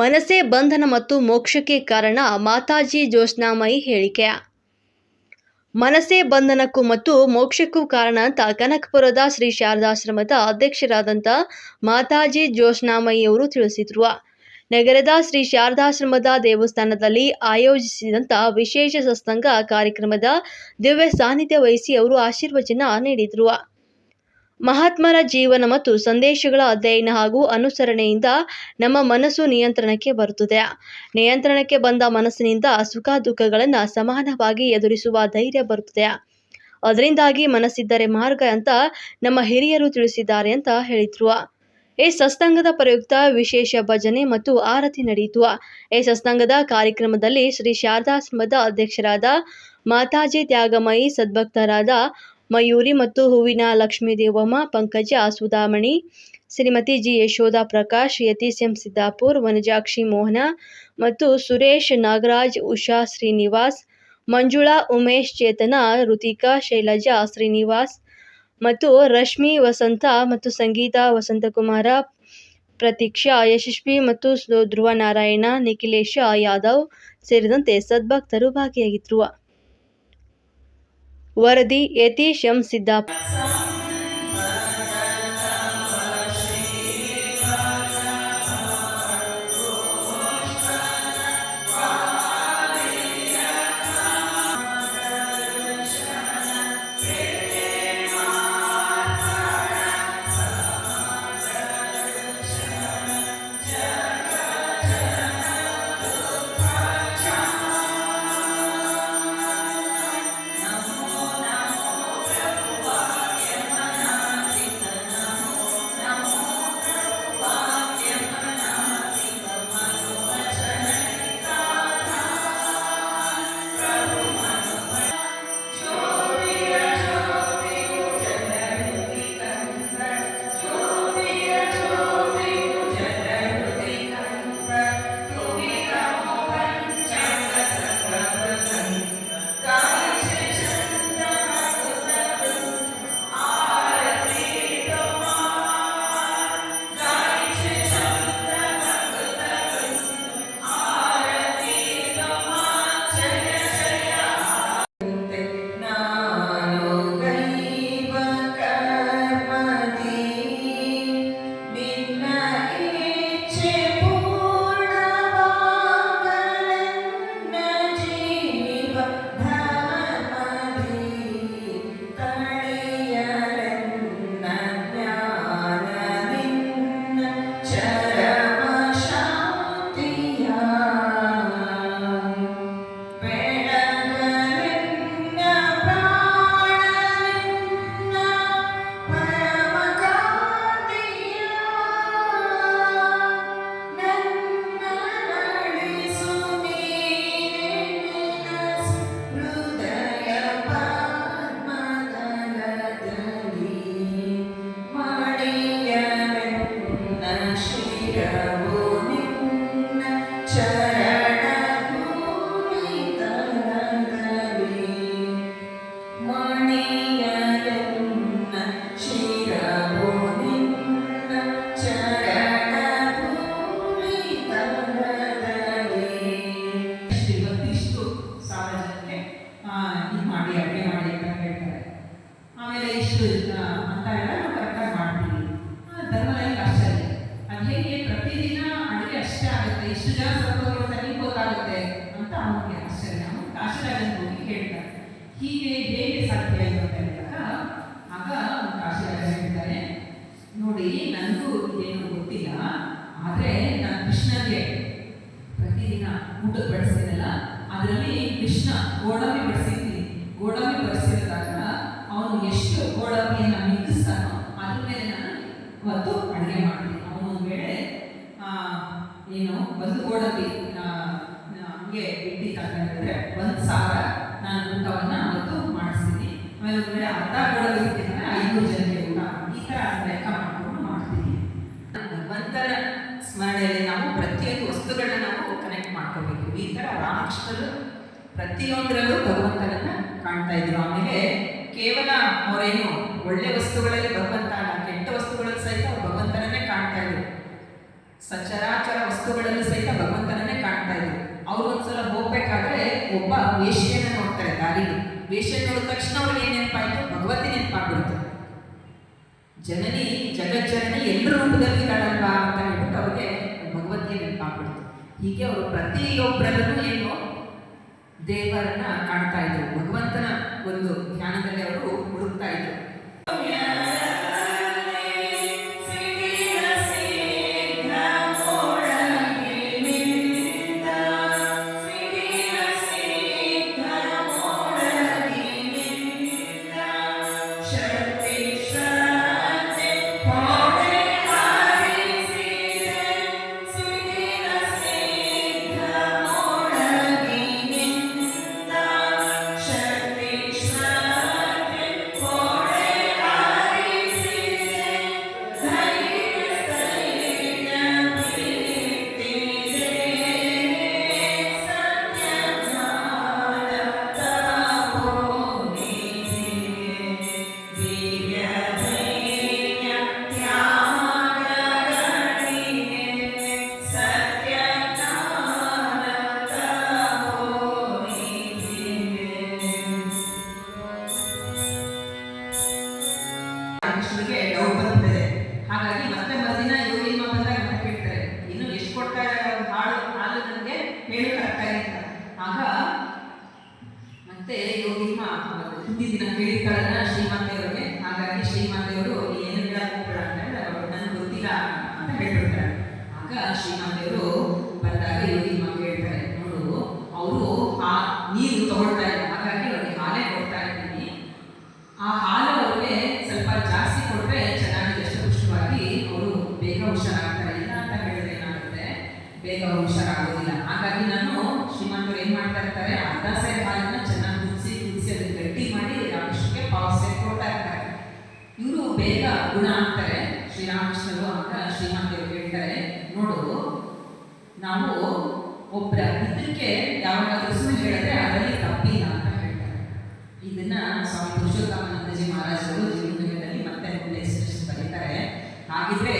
ಮನಸ್ಸೇ ಬಂಧನ ಮತ್ತು ಮೋಕ್ಷಕ್ಕೆ ಕಾರಣ ಮಾತಾಜಿ ಜ್ಯೋತ್ಸ್ನಾಮಯಿ ಹೇಳಿಕೆ. ಮನಸ್ಸೇ ಬಂಧನಕ್ಕೂ ಮತ್ತು ಮೋಕ್ಷಕ್ಕೂ ಕಾರಣ ಅಂತ ಕನಕಪುರದ ಶ್ರೀ ಶಾರದಾಶ್ರಮದ ಅಧ್ಯಕ್ಷರಾದಂಥ ಮಾತಾಜಿ ಜ್ಯೋತ್ಸ್ನಾಮಯಿಯವರು ತಿಳಿಸಿದರು. ನಗರದ ಶ್ರೀ ಶಾರದಾಶ್ರಮದ ದೇವಸ್ಥಾನದಲ್ಲಿ ಆಯೋಜಿಸಿದಂಥ ವಿಶೇಷ ಸತ್ಸಂಗ ಕಾರ್ಯಕ್ರಮದ ದಿವ್ಯ ಸಾನ್ನಿಧ್ಯ ವಹಿಸಿ ಅವರು ಆಶೀರ್ವಚನ ನೀಡಿದರು. ಮಹಾತ್ಮರ ಜೀವನ ಮತ್ತು ಸಂದೇಶಗಳ ಅಧ್ಯಯನ ಹಾಗೂ ಅನುಸರಣೆಯಿಂದ ನಮ್ಮ ಮನಸ್ಸು ನಿಯಂತ್ರಣಕ್ಕೆ ಬರುತ್ತದೆ. ನಿಯಂತ್ರಣಕ್ಕೆ ಬಂದ ಮನಸ್ಸಿನಿಂದ ಸುಖ ದುಃಖಗಳನ್ನು ಸಮಾನವಾಗಿ ಎದುರಿಸುವ ಧೈರ್ಯ ಬರುತ್ತದೆ. ಅದರಿಂದಾಗಿ ಮನಸ್ಸಿದ್ದರೆ ಮಾರ್ಗ ಅಂತ ನಮ್ಮ ಹಿರಿಯರು ತಿಳಿಸಿದ್ದಾರೆ ಅಂತ ಹೇಳಿದ್ರು. ಈ ಸತ್ಸಂಗದ ಪ್ರಯುಕ್ತ ವಿಶೇಷ ಭಜನೆ ಮತ್ತು ಆರತಿ ನಡೆಯಿತು. ಈ ಸತ್ಸಂಗದ ಕಾರ್ಯಕ್ರಮದಲ್ಲಿ ಶ್ರೀ ಶಾರದಾಶ್ರಮದ ಅಧ್ಯಕ್ಷರಾದ ಮಾತಾಜಿ ತ್ಯಾಗಮಯಿ ಸದ್ಭಕ್ತರಾದ ಮಯೂರಿ ಮತ್ತು ಹೂವಿನ ಲಕ್ಷ್ಮೀ ದೇವಮ್ಮ ಪಂಕಜ ಸುಧಾಮಣಿ, ಶ್ರೀಮತಿ ಜಿ. ಯಶೋಧ ಪ್ರಕಾಶ್ ಯತೀಶ್ ಎಂ. ಸಿದ್ದಾಪುರ್, ವನಜಾಕ್ಷಿ ಮೋಹನ ಮತ್ತು ಸುರೇಶ್ ನಾಗರಾಜ್, ಉಷಾ ಶ್ರೀನಿವಾಸ್, ಮಂಜುಳಾ, ಉಮೇಶ್ ಚೇತನ, ಋತಿಕಾ ಶೈಲಜಾ ಶ್ರೀನಿವಾಸ್ ಮತ್ತು ರಶ್ಮಿ ವಸಂತ ಮತ್ತು ಸಂಗೀತ ವಸಂತಕುಮಾರ, ಪ್ರತೀಕ್ಷಾ ಯಶಸ್ವಿ ಮತ್ತು ಧ್ರುವ ನಾರಾಯಣ ನಿಖಿಲೇಶ ಯಾದವ್ ಸೇರಿದಂತೆ ಸದ್ಭಕ್ತರು ಭಾಗಿಯಾಗಿದ್ದರು ವರದಿ ಯತೀಶ್ ಎಂ Yeah. ಇಷ್ಟು ಜನ ಸತ್ತೋದ್ರು ಅಂತ ನಿಮ್ಗೆ ಗೊತ್ತಾಗುತ್ತೆ ಅಂತ ಅವನಿಗೆ ಆಶ್ಚರ್ಯ. ಅವನು ಕಾಶಿರಾಜನ ಹೋಗಿ ಹೇಳ್ತಾರೆ ಹೀಗೆ ಹೇಗೆ ಸಾಧ್ಯ ಅಂತ ಹೇಳಿದಾಗ, ಆಗ ಕಾಶಿರಾಜ ಹೇಳ್ತಾರೆ ನೋಡಿ, ನನಗೂ ಏನು ಗೊತ್ತಿಲ್ಲ, ಆದರೆ ನಾನು ಕೃಷ್ಣಗೆ ಪ್ರತಿದಿನ ಊಟಕ್ಕೆ ಬಡಿಸ್ತೀನಲ್ಲ, ಅದರಲ್ಲಿ ಕೃಷ್ಣ ಗೋಡಂಬಿ ಬಡಿಸಿದ್ದೀನಿ ಗೋಡಂಬಿ ಬಡಿಸಿದಾಗ ಅವನು ಎಷ್ಟು ಗೋಡಂಬಿಯನ್ನು ಮಿಕ್ಕಿಸ್ತಾನೋ ಅದ್ರ ಮೇಲೆ ನಾನು ಇವತ್ತು ಅಡುಗೆ ಮಾಡ್ತೀನಿ. ಏನು? ಒಂದು ಗೋಡಂಬಿ ಹಂಗೆ ಇಡ್ಲಿ ತಗೊಂಡಿದ್ರೆ ಒಂದು ಸಾವಿರ ನಾನು ಊಟವನ್ನು ಅವತ್ತು ಮಾಡಿಸ್ತೀನಿ. ಆಮೇಲೆ ಒಂದು ವೇಳೆ ಅರ್ಧ ಗೋಡಂಬಿ ಇಟ್ಟಿದ್ರೆ ಐನೂರು ಜನಕ್ಕೆ ಊಟ. ಈ ಥರ ಲೆಕ್ಕ ಮಾಡ್ಕೊಂಡು ಮಾಡ್ತೀನಿ ಭಗವಂತನ ಸ್ಮರಣೆಯಲ್ಲಿ ನಾವು ಪ್ರತಿಯೊಂದು ವಸ್ತುಗಳನ್ನ ನಾವು ಕನೆಕ್ಟ್ ಮಾಡ್ಕೋಬೇಕು. ಈ ಥರ ರಾಮಕೃಷ್ಣರು ಪ್ರತಿಯೊಂದರಲ್ಲೂ ಭಗವಂತನನ್ನ ಕಾಣ್ತಾ ಇದ್ರು. ಆಮೇಲೆ ಕೇವಲ ಅವರೇನು ಒಳ್ಳೆ ವಸ್ತುಗಳಲ್ಲಿ ಭಗವಂತ ಕೆಟ್ಟ ವಸ್ತುಗಳಲ್ಲಿ ಸಹಿತ ಭಗವಂತನನ್ನೇ ಕಾಣ್ತಾ ಇದ್ರು. ಸಚರಾಚರ ವಸ್ತುಗಳಲ್ಲೂ ಸಹಿತ ಭಗವಂತನನ್ನೇ ಕಾಣ್ತಾ ಇದ್ರು. ಅವ್ರು ಒಂದ್ಸಲ ಹೋಗ್ಬೇಕಾದ್ರೆ ಒಬ್ಬ ವೇಷ್ಯನ ನೋಡ್ತಾರೆ ದಾರಿಗೆ ವೇಷ್ಯ ನೋಡಿದ ತಕ್ಷಣ ಅವ್ರಿಗೆ ಏನ್ ನೆನಪಾಯ್ತು? ಭಗವತಿ ನೆನಪಾಗ್ಬಿಡ್ತು. ಜನನಿ, ಜಗಜ್ಜನನಿ ಎಲ್ಲರ ರೂಪದಲ್ಲಿ ಇದ್ದಾಳಲ್ವಾ ಅಂತ ಹೇಳ್ಬಿಟ್ಟು ಅವ್ರಿಗೆ ಭಗವತಿಯ ನೆನಪಾಗ್ಬಿಡ್ತು. ಹೀಗೆ ಅವರು ಪ್ರತಿಯೊಬ್ಬರಲ್ಲೂ ಏನು ದೇವರನ್ನ ಕಾಣ್ತಾ ಇದ್ರು. ಭಗವಂತನ ಒಂದು ಧ್ಯಾನದಲ್ಲಿ ಅವರು ಹುಡುಕ್ತಾ ಇದ್ರು. ಹೇಳಿರ್ತಾಳಲ್ಲ ಶ್ರೀಮಾತೆಯವರಿಗೆ ಹಾಗಾಗಿ ಶ್ರೀಮಾತೆಯವರು ಏನು ಹೇಳಕ್ ಹೋಗ್ಬೇಡ ಅಂತ ಅವರು ನನಗೆ ಗೊತ್ತಿಲ್ಲ ಅಂತ ಹೇಳ್ಬಿಡ್ತಾರೆ. ಆಗ ಶ್ರೀಮಾತೆಯವರು ಬಂದಾಗ ಯೋಗಿಮ ಹೇಳ್ತಾರೆ. ನೋಡು, ಅವರು ಆ ನೀರು ತಗೊಳ್ತಾ ಇಲ್ಲ ಹಾಗಾಗಿ ಅವ್ರಿಗೆ ಹಾಲೇ ಕೊಡ್ತಾ ಇದ್ದೀನಿ. ಆ ಹಾಲು ಅವ್ರಿಗೆ ಸ್ವಲ್ಪ ಜಾಸ್ತಿ ಕೊಟ್ಟರೆ ಚೆನ್ನಾಗಿ ದಷ್ಟಪುಷ್ಟವಾಗಿ ಅವರು ಬೇಗ ಹುಷಾರಾಗ್ತಾರೆ. ಇಲ್ಲ ಅಂತ ಹೇಳಿದ್ರೆ ಏನಾಗುತ್ತೆ? ಬೇಗ ಹುಷಾರಾಗೋದಿಲ್ಲ. ಹಾಗಾಗಿ ನಾನು ಶ್ರೀಮಂತರು ಏನು ಮಾಡ್ತಾ ಇರ್ತಾರೆ? ಅರ್ಧ ಸೈಡ್ ಹಾಲನ್ನ ಚೆನ್ನಾಗಿ ಕುದಿಸಿ ಕುದಿಸಿ ಅದನ್ನ ಗಟ್ಟಿ ಮಾಡಿ ರಾಮಕೃಷ್ಣಗೆ ಪಾವ್ ಸೈಡ್ ಕೊಡ್ತಾ ಇರ್ತಾರೆ ಇವರು ಬೇಗ ಗುಣ ಆಗ್ತಾರೆ. ಶ್ರೀರಾಮಕೃಷ್ಣರು ಅಂತ ಶ್ರೀಮಂತರು ಹೇಳ್ತಾರೆ. ನೋಡು, ನಾವು ಒಬ್ಬರ ಇದಕ್ಕೆ ಯಾವಾಗಾದ್ರೂ ಸುಳ್ಳು ಹೇಳಿದ್ರೆ ಅದರಲ್ಲಿ ತಪ್ಪಿಲ್ಲ ಅಂತ ಹೇಳ್ತಾರೆ. ಇದನ್ನ ಸ್ವಾಮಿ ಪುರುಷೋತ್ತಮಾನಂದಜಿ ಮಹಾರಾಜರು ಜೀವನದಲ್ಲಿ ಮತ್ತೆ ಮುಂದೆ ಬರೀತಾರೆ. ಹಾಗಿದ್ರೆ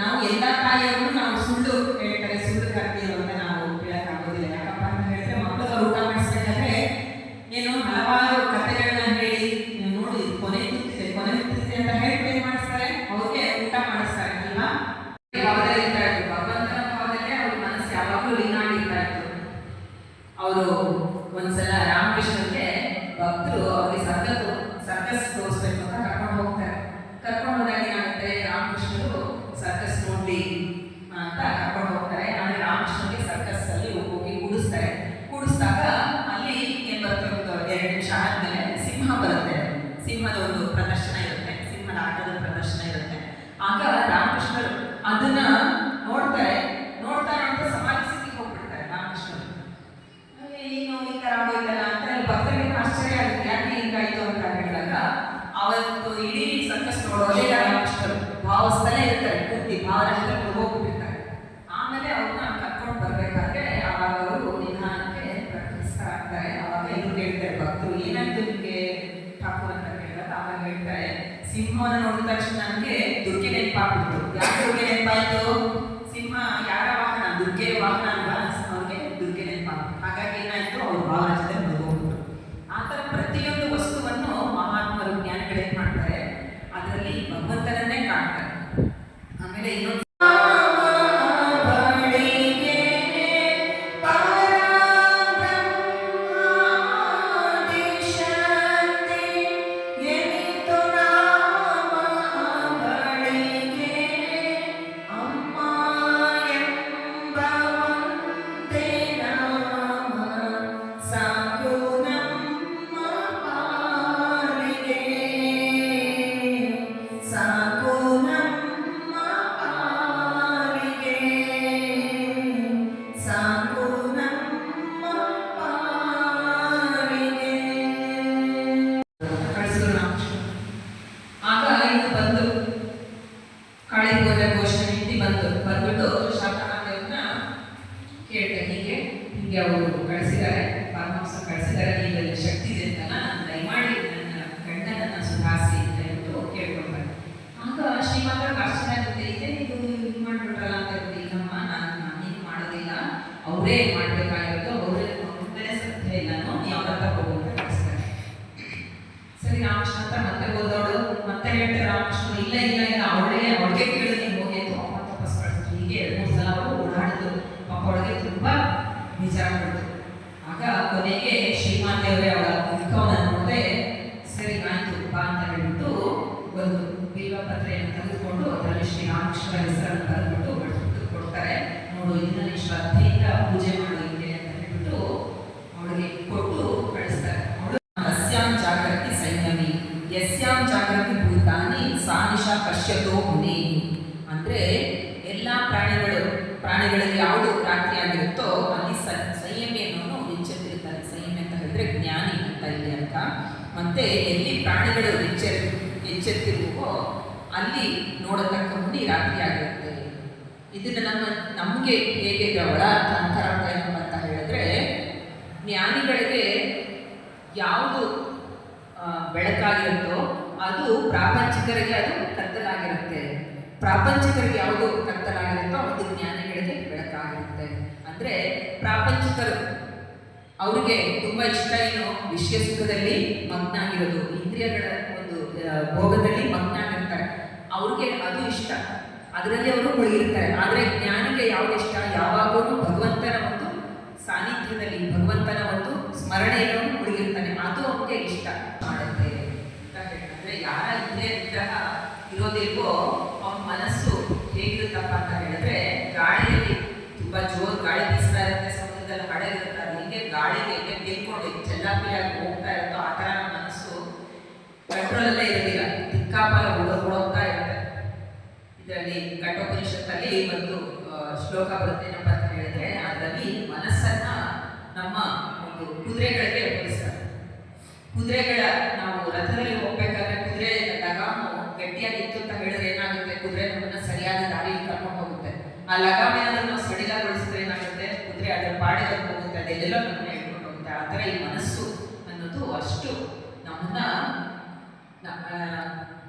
ನಾವು ಎಲ್ಲ ತಾಯಿಯವರು ಸುಳ್ಳು ಹೇಳ್ತಾರೆ ಸುಳ್ಳು ಕರ್ತೀವಿ ಅಂತ ನಾವು ಹೇಳಕ್ಕಾಗೋದಿಲ್ಲ ಯಾಕಪ್ಪ ಅಂತ ಹೇಳಿದ್ರೆ ಮಕ್ಕಳು ಊಟ ಮಾಡಿಸ್ಬೇಕಾದ್ರೆ ಏನು ಹಲವಾರು ಕಥೆಗಳನ್ನ ಹೇಳಿ ನೀವು ನೋಡಿ ಇದು ಕೊನೆ ತುತ್ತಿದೆ ಕೊನೆ ತುತ್ತಿದೆ ಅಂತ ಹೇಳ್ಬಿಟ್ಟು ಏನ್ ಮಾಡಿಸ್ತಾರೆ ಅವ್ರಿಗೆ ಊಟ ಮಾಡಿಸ್ತಾರೆ ಅಲ್ವಾ ಭಾವದಲ್ಲಿ ಇರ್ತಾ ಇತ್ತು ಭಗವಂತನ ಭಾವದಲ್ಲೇ ಅವ್ರ ಮನಸ್ಸು ಯಾವಾಗಲೂ ಲೀನ ಆಗಿರ್ತಾ ಇತ್ತು ಅವರು ಒಂದ್ಸಲ ರಾಮಕೃಷ್ಣನ್ಗೆ ಭಕ್ತರು ಅವ್ರಿಗೆ ಸರ್ಕಸ್ ಸರ್ಕಸ್ ತೋರಿಸ್ಬೇಕು ಅಂತ ಕರ್ಕೊಂಡು ಹೋಗ್ತಾರೆ. ಕರ್ಕೊಂಡು ಹೋದಾಗ ಏನಾಗುತ್ತೆ? ರಾಮಕೃಷ್ಣರು ಸರ್ಕಸ್ ನೋಡ್ಲಿ ಅಂತ ಕರ್ಕೊಂಡು ಹೋಗ್ತಾರೆ. ಆಮೇಲೆ ರಾಮಕೃಷ್ಣನ್ಗೆ ಸರ್ಕಸ್ ಅಲ್ಲಿ ಹೋಗಿ ಕೂಡಿಸ್ತಾರೆ. ಕೂಡಿಸಿದಾಗ ಅಲ್ಲಿ ಏನ್ ಬರುತ್ತೆ ಒಂದು ಎರಡು ನಿಮಿಷ ಆದ್ಮೇಲೆ ಸಿಂಹ ಬರುತ್ತೆ. ಸಿಂಹದ ಒಂದು ಪ್ರದರ್ಶನ ಇರುತ್ತೆ. ಸಿಂಹದ ಆಟದ ಪ್ರದರ್ಶನ ಇರುತ್ತೆ. ಆಗ ರಾಮಕೃಷ್ಣರು ಅದನ್ನ ನೋಡ್ತಾರೆ ನೋಡ್ತಾ ನೋಡ್ತಾ ಸಮಾಧಿ ಸ್ಥಿತಿಗೆ ಹೋಗ್ಬಿಡ್ತಾರೆ ರಾಮಕೃಷ್ಣರು ಏನು ಈ ತರ ಆಗೋಯ್ತಲ್ಲ ಅಂತ ಅಲ್ಲಿ ಭಕ್ತರಿಗೆ ಆಶ್ಚರ್ಯ ಆಗುತ್ತೆ ಯಾಕೆ ಹಿಂಗಾಯ್ತು ಅಂತ ಹೇಳಿದಾಗ ಅವತ್ತು ಇಡೀ ಸರ್ಕಸ್ ನೋಡೋದೇ ರಾಮಕೃಷ್ಣರು ಭಾವಸ್ಥಲೇ ಇರ್ತಾರೆ ಪೂರ್ತಿ ಭಾವನೆ ಹೋಗ್ಬಿಟ್ಟಿರ್ತಾರೆ ಆಮೇಲೆ ಅವ್ರನ್ನ ಕರ್ಕೊಂಡು ಬರ್ಬೇಕಾದ್ರೆ ಅವಾಗ ಅವರು ನಿಧಾನಕ್ಕೆ ಪ್ರಕಟಿಸ್ತಾಗ್ತಾರೆ ಅವಾಗ ಎಲ್ಲರೂ ಕೇಳ್ತಾರೆ ಭಕ್ತರು ಏನಾಯ್ತು ನಿಮಗೆ ಠಾಕೂರ್ ಅಂತ ಕೇಳಿದಾಗ ಅವಾಗ ಹೇಳ್ತಾರೆ ಸಿಂಹವನ್ನು ನೋಡಿದ ತಕ್ಷಣ ನನಗೆ ದುರ್ಗೆ ನೆನಪಾಗ್ಬಿಡ್ತು. ಯಾಕೆ ದುರ್ಗೆ ನೆನಪಾಯ್ತು? ಸಿಂಹ ಯಾರ ವಾಹನ? ದುರ್ಗೆ ವಾಹನ ಅಲ್ವಾ? ಅವ್ರಿಗೆ ದುರ್ಗೆ ನೆನಪಾಗ್ತು ಹಾಗಾಗಿ ಏನಾಯ್ತು? ಅವ್ರ ಭಾವರಾಜ್ಯದ ಹೋಗ್ಬಿಟ್ರು. ಆ ಥರ ಪ್ರತಿಯೊಂದು ವಸ್ತುವನ್ನು ಮಹಾತ್ಮರು ಜ್ಞಾನಿಗಳು ಏನ್ ಮಾಡ್ತಾರೆ? ಅದರಲ್ಲಿ ಭಗವಂತನನ್ನೇ ಕಾಣ್ತಾರೆ. ಆಮೇಲೆ ಇನ್ನೊಂದು ಕಳಿಸಿದ್ದಾರೆ. ಕಳಿಸಿದ್ದಾರೆ ಶಕ್ತಿ ಇದೆ ಅಂತ ನಾನು ದಯಮಾಡಿ ನನ್ನ ಗಂಡನನ್ನ ಸುಧಾರಿಸಿ ಅಂತ ಹೇಳ್ಬಿಟ್ಟು ಕೇಳ್ಕೊಂಡ್ಬಾರೆ ಆಗ ಶ್ರೀಮಾತ ಆಶ್ಚರ್ಯ ಆಗುತ್ತೆ, ಇದೇ ನೀವು ಇದು ಮಾಡ್ಬಿಟ್ರಲ್ಲ ಅಂತ ಹೇಳಿ ಇಲ್ಲಮ್ಮ ನಾನು ಮಾಡೋದಿಲ್ಲ, ಅವರೇ ಮಾಡ್ತಾರೆ ನೀ ಮುನಿ. ಅಂದ್ರೆ ಎಲ್ಲ ಪ್ರಾಣಿಗಳು, ಪ್ರಾಣಿಗಳಲ್ಲಿ ಯಾವುದು ಕ್ರಾಂತಿ ಆಗಿರುತ್ತೋ ಅಲ್ಲಿ ಸ ಸಂಯಮಿಯನ್ನು ಹೆಚ್ಚೆತ್ತಿರ್ತಾರೆ ಸಂಯಮಿ ಅಂತ ಹೇಳಿದ್ರೆ ಜ್ಞಾನಿ ಅಂತ ಇಲ್ಲಿ ಅರ್ಥ. ಮತ್ತೆ ಎಲ್ಲಿ ಪ್ರಾಣಿಗಳು ಹೆಚ್ಚೆ ಹೆಚ್ಚೆತ್ತಿರುವೋ ಅಲ್ಲಿ ನೋಡತಕ್ಕ ಮುನಿ ರಾತ್ರಿ ಆಗಿರುತ್ತೆ. ಇದನ್ನು ನಮ್ಮ, ನಮಗೆ ಹೇಗೆ ಒಳ ಏನು ಅಂತ ಹೇಳಿದ್ರೆ, ಜ್ಞಾನಿಗಳಿಗೆ ಯಾವುದು ಬೆಳಕಾಗಿರುತ್ತೋ ಅದು ಪ್ರಾಪಂಚಿಕರಿಗೆ ಅದು ಕತ್ತಲಾಗಿರುತ್ತೆ ಪ್ರಾಪಂಚಿಕರಿಗೆ ಯಾವುದು ಕತ್ತಲಾಗಿರುತ್ತೋ ಅದು ಜ್ಞಾನಿಗಳಿಗೆ ಬೆಳಕಾಗಿರುತ್ತೆ. ಅಂದರೆ ಪ್ರಾಪಂಚಿಕರು, ಅವರಿಗೆ ತುಂಬ ಇಷ್ಟ ಏನು? ವಿಷಯ ಸುಖದಲ್ಲಿ ಮಗ್ನ ಆಗಿರೋದು ಇಂದ್ರಿಯಗಳ ಒಂದು ಭೋಗದಲ್ಲಿ ಮಗ್ನ ಆಗಿರ್ತಾರೆ ಅವ್ರಿಗೆ ಅದು ಇಷ್ಟ. ಅದರಲ್ಲಿ ಅವರು ಮುಳುಗಿರ್ತಾರೆ. ಆದರೆ ಜ್ಞಾನಿಗೆ ಯಾವ್ದು ಇಷ್ಟ? ಯಾವಾಗಲೂ ಭಗವಂತನ ಒಂದು ಸಾನ್ನಿಧ್ಯದಲ್ಲಿ, ಭಗವಂತನ ಒಂದು ಸ್ಮರಣೆಯನ್ನು ಯಾರ ನಿಗ್ರಹ ಇರೋದಿಲ್ವೋ, ಅವನ ಮನಸ್ಸು ಹೇಗಿರುತ್ತಪ್ಪ ಅಂತ ಹೇಳಿದ್ರೆ, ಗಾಳಿಯಲ್ಲಿ ತುಂಬಾ ಜೋರ್ ಗಾಳಿ ಬೀಸ್ತಾ ಇರುತ್ತೆ, ಸಮುದ್ರದಲ್ಲಿ ಹಡಗಿರುತ್ತೆ ಅದು ಹಿಂಗೆ ಗಾಳಿಗೆ ಹಿಂಗೆ ತಿಳ್ಕೊಂಡು ಚೆಲ್ಲಾಪಿಯಾಗಿ ಹೋಗ್ತಾ ಇರುತ್ತೋ ಆ ಥರ ಮನಸ್ಸು ಕಂಟ್ರೋಲಲ್ಲೇ ಇರೋದಿಲ್ಲ. ದಿಕ್ಕಾಪಾಲ ಓಡ ಓಡೋಗ್ತಾ ಇರುತ್ತೆ. ಇದರಲ್ಲಿ ಕಠೋಪನಿಷತ್ತಲ್ಲಿ ಒಂದು ಶ್ಲೋಕ ಬರುತ್ತೆ ಏನಪ್ಪ ಅಂತ ಹೇಳಿದ್ರೆ, ಅದರಲ್ಲಿ ಮನಸ್ಸನ್ನ ನಮ್ಮ ಒಂದು ಕುದುರೆಗಳಿಗೆ ಹೋಲಿಸ್ತಾರೆ ಕುದುರೆಗಳ ನಾವು ರಥದಲ್ಲಿ ಹೋಗ್ಬೇಕಾದ್ರೆ ಕುದುರೆ ಲಗಾಮು ಗಟ್ಟಿಯಾಗಿತ್ತು ಅಂತ ಹೇಳಿದ್ರೆ ಏನಾಗುತ್ತೆ ಕುದುರೆ ನಮ್ಮನ್ನ ಸರಿಯಾದ ದಾರಿಯಲ್ಲಿ ಕರ್ಕೊಂಡು ಹೋಗುತ್ತೆ. ಆ ಲಗಾಮ್ ಏನಾದ್ರೂ ನಾವು ಸಡಿಲಗೊಳಿಸಿದ್ರೆ ಏನಾಗುತ್ತೆ? ಕುದುರೆ ಅದರ ಪಾಡಿಗೆ ಹೋಗುತ್ತೆ ಅದೆಲ್ಲ ನಮ್ಮನ್ನ ಹೇಳ್ಕೊಂಡು ಹೋಗುತ್ತೆ. ಆ ಥರ ಈ ಮನಸ್ಸು ಅನ್ನೋದು ಅಷ್ಟು ನಮ್ಮನ್ನ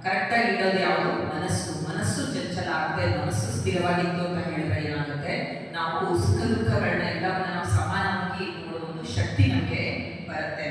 ಕರೆಕ್ಟಾಗಿ ಇಡೋದು ಯಾವುದು? ಮನಸ್ಸು. ಮನಸ್ಸು ಚಂಚಲ ಆಗದೆ, ಮನಸ್ಸು ಸ್ಥಿರವಾಗಿತ್ತು ಅಂತ ಹೇಳಿದ್ರೆ ಏನಾಗುತ್ತೆ? ನಾವು ಸುಖ ದುಃಖಗಳನ್ನ ಎಲ್ಲವನ್ನ ನಾವು ಸಮಾನವಾಗಿ ನೋಡುವ ಒಂದು ಶಕ್ತಿ ನಮಗೆ ಬರುತ್ತೆ.